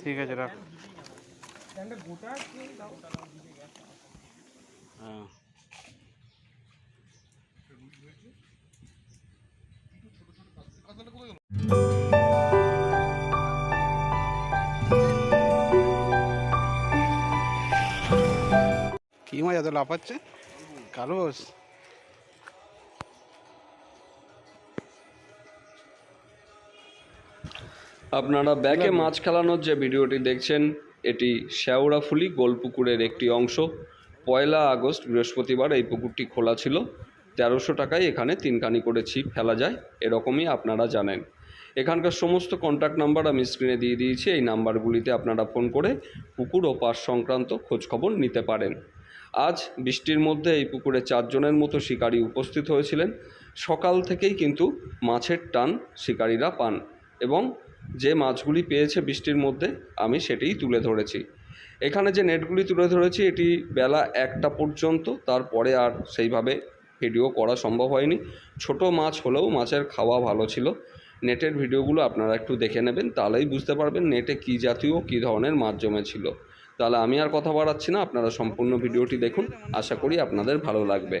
ঠিক আছে রাখ। হ্যাঁ। কি মাছ এত লাফাচ্ছে? কালো আপনারা ব্যাকে মাছ খেলানোর যে ভিডিওটি দেখছেন এটি শেওড়াফুলি গোলপুকুরের একটি অংশ। পয়লা আগস্ট বৃহস্পতিবার এই পুকুরটি খোলা ছিল। তেরোশো টাকায় এখানে তিনখানি করে ছিপ ফেলা যায় এরকমই আপনারা জানেন। এখানকার সমস্ত কন্ট্যাক্ট নাম্বার আমি স্ক্রিনে দিয়ে দিয়েছি এই নাম্বারগুলিতে আপনারা ফোন করে পুকুর ও পাশ সংক্রান্ত খোঁজখবর নিতে পারেন। আজ বৃষ্টির মধ্যে এই পুকুরে চারজনের মতো শিকারী উপস্থিত হয়েছিলেন। সকাল থেকেই কিন্তু মাছের টান শিকারীরা পান এবং যে মাছগুলি পেয়েছে বৃষ্টির মধ্যে, আমি সেটিই তুলে ধরেছি। এখানে যে নেটগুলি তুলে ধরেছি, এটি বেলা একটা পর্যন্ত, তারপরে আর সেইভাবে ভিডিও করা সম্ভব হয়নি। ছোট মাছ হলেও মাছের খাওয়া ভালো ছিল। নেটের ভিডিওগুলো আপনারা একটু দেখে নেবেন, তাহলেই বুঝতে পারবেন নেটে কী জাতীয়, কী ধরনের মাছ জমেছিল। তাহলে আমি আর কথা বাড়াচ্ছি না, আপনারা সম্পূর্ণ ভিডিওটি দেখুন। আশা করি আপনাদের ভালো লাগবে।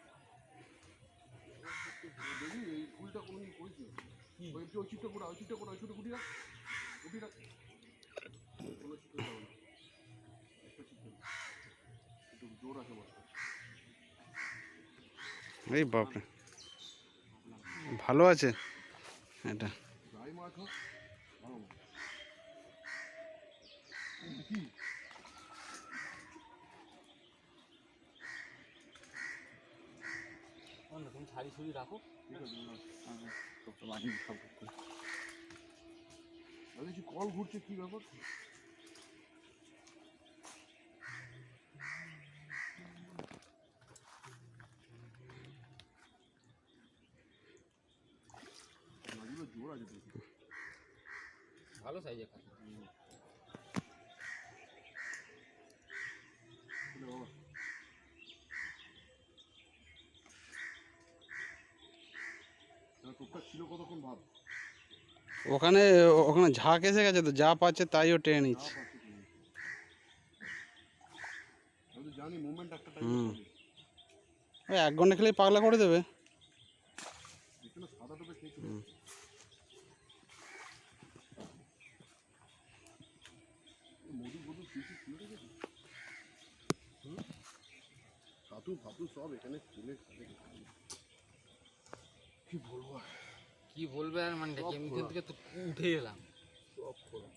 এই বাপরে ভালো আছে এটা কল ঘুরছে কি ব্যাপার? মাছগুলো জোর আছে দেখি। ভালো সাইজের কাঁচা বুঝলে বাবা তাহলে টোপটা ছিল কতক্ষণ ভাব ওখানে ওখানে ঝাঁক এসে গেছে তো যা পাচ্ছে তাই ও টেনে নিচ্ছে। হুম। ওই এক ঘণ্টা খেলেই পাগলা করে দেবে। ফাতু সব এখানে কি বলব কি বলবে আর মানে কি আমি এখান থেকে তো উঠে এলাম। সব খোলা।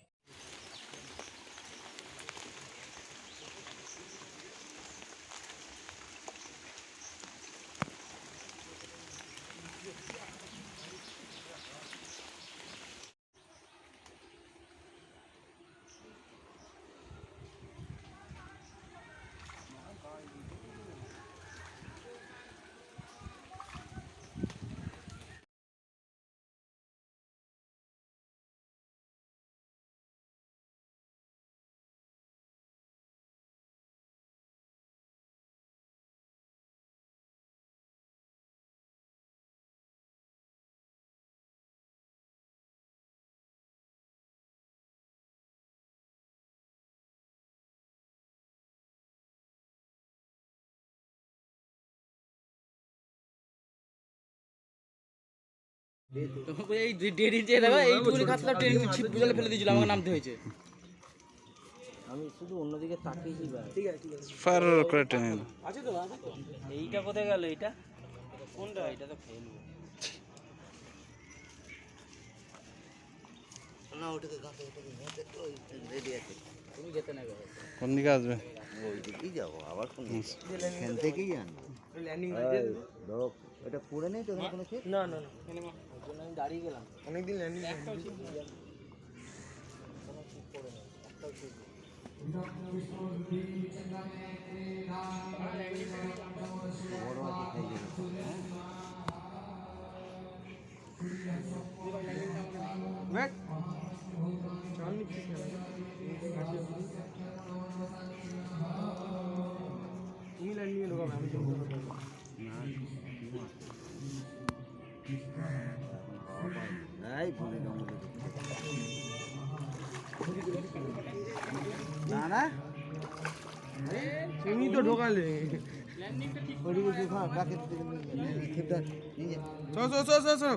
এই ছিপ ফেলে দিয়েছিল আমাকে নামতে হয়েছে। আমি শুধু অন্যদিকে তাকিয়েছি ফার করে। এইটা কোথায় গেল এইটা? কোনটা? এটা তো না ওটাকে ওটাকে রেডি আছে। তুমি যেতে না গো কোন দিকে আসবে? ওই দিকেই যাব আবার কোন এখান থেকেই আনব। ধরো এটা পুরে নেই তো ওখানে কোনো ক্ষেত? না না না। আমি দাঁড়িয়ে গেলাম অনেকদিন ল্যান্ডিং বড় আছে এই এই ফুলে জঙ্গলে না না তুমি তো ঢোকালে ওইদিকে যে ঘর, প্রাকৃতিক থেকে নিয়ে যা, ক্ষেতটা নিয়ে যা। চল চল চল চল চল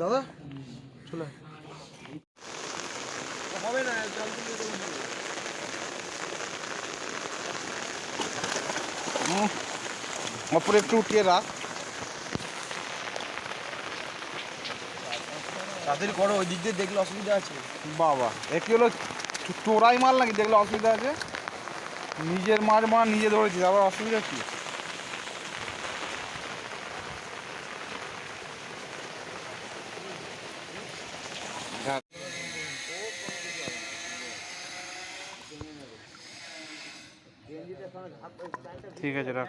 দাদা চলে আয়। হবে না জল দিয়ে দেবো না। হুম। ওপরে একটু উঠিয়ে রাখ। তাড়াতাড়ি করো ওই দিক দিয়ে দেখলে অসুবিধা আছে। বাবা এ কি হলো? চোরাই মাল নাকি? দেখলে অসুবিধা আছে? নিজের মার নিজে ধরেছিস আবার অসুবিধা কি? ঠিক আছে রাখ।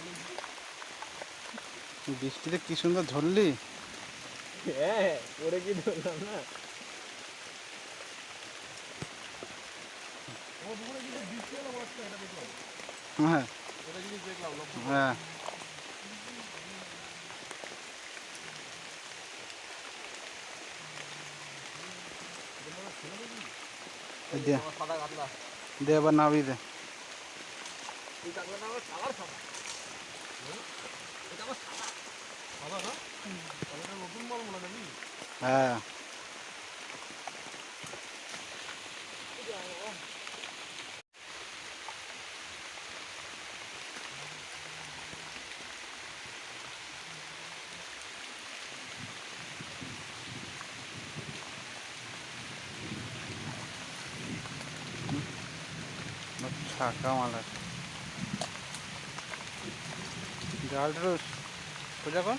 বৃষ্টিতে কি সুন্দর ধরলি? হ্যাঁ ওরে কি ধরলাম না? হ্যাঁ। হ্যাঁ। দে। এবার নাবি দে। হ্যাঁ ছাকা মাল আছে জালটা সোজা কর